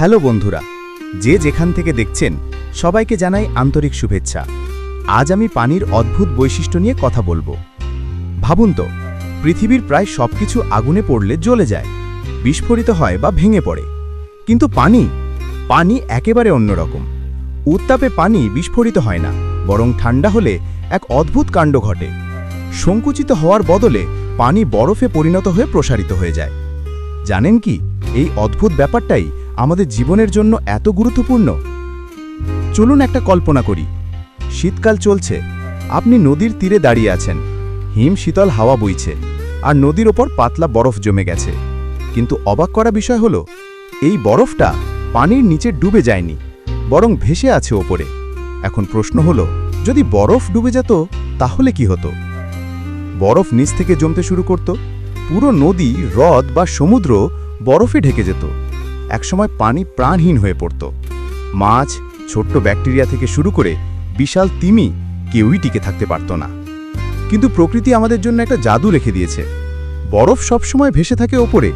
Hello বন্ধুরা, যে যেখান থেকে দেখছেন, সবাইকে জানাই আন্তরিক শুভেচ্ছা। আজ আমি পানির অদ্ভুত বৈশিষ্ট্য নিয়ে কথা বলব। ভাবুন তো, পৃথিবীর প্রায় সবকিছু আগুনে পড়লে জ্বলে যায়, বিস্ফোরিত হয় বা ভেঙে পড়ে। কিন্তু পানি? পানি একেবারে অন্যরকম। উত্তাপে পানি বিস্ফোরিত হয় না, বরং ঠান্ডা হলে এক অদ্ভুত কাণ্ড ঘটে। সংকুচিত হওয়ার বদলে পানি বরফে পরিণত হয়ে প্রসারিত হয়ে যায়। জানেন কি, এই অদ্ভুত ব্যাপারটাই আমাদের জীবনের জন্য এত গুরুত্বপূর্ণ। চলুন একটা কল্পনা করি। শীতকাল চলছে। আপনি নদীর তীরে দাঁড়িয়ে আছেন। হিম শীতল হাওয়া বইছে। আর নদীর ওপর পাতলা বরফ জমে গেছে। কিন্তু অবাক করা বিষয় হলো, এই বরফটা পানির নিচে ডুবে যায়নি, বরং ভেসে আছে ওপরে। এখন প্রশ্ন হলো, যদি বরফ ডুবে যেত, তাহলে কি হতো? বরফ নিচ থেকে জমতে শুরু করত। পুরো নদী, হ্রদ বা সমুদ্র বরফে ঢেকে যেত। একসময় পানি প্রাণহীন হয়ে পড়ত। মাছ, ছোট্ট ব্যাকটেরিয়া থেকে শুরু করে বিশাল তিমি কেউই টিকে থাকতে পারত না। কিন্তু প্রকৃতি আমাদের জন্য একটা জাদু রেখে দিয়েছে। বরফ সবসময় ভেসে থাকে ওপরে।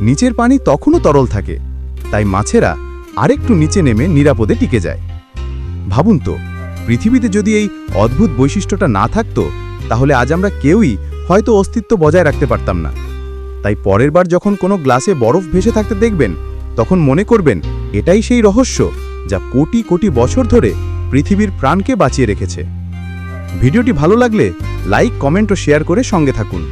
নিচের পানি তখনও তরল থাকে। তাই মাছেরা আরেকটু নিচে নেমে নিরাপদে টিকে যায়। ভাবুন তো, পৃথিবীতে যদি এই অদ্ভুত বৈশিষ্ট্যটা না থাকতো, তাহলে আজ আমরা কেউই হয়তো অস্তিত্ব বজায় রাখতে পারতাম না। তাই পরের বার যখন কোনো গ্লাসে বরফ ভেসে থাকতে দেখবেন তখন মনে করবেন, এটাই সেই রহস্য যা কোটি কোটি বছর ধরে পৃথিবীর প্রাণকে বাঁচিয়ে রেখেছে। ভিডিওটি ভালো লাগলে লাইক, কমেন্ট ও শেয়ার করে সঙ্গে থাকুন।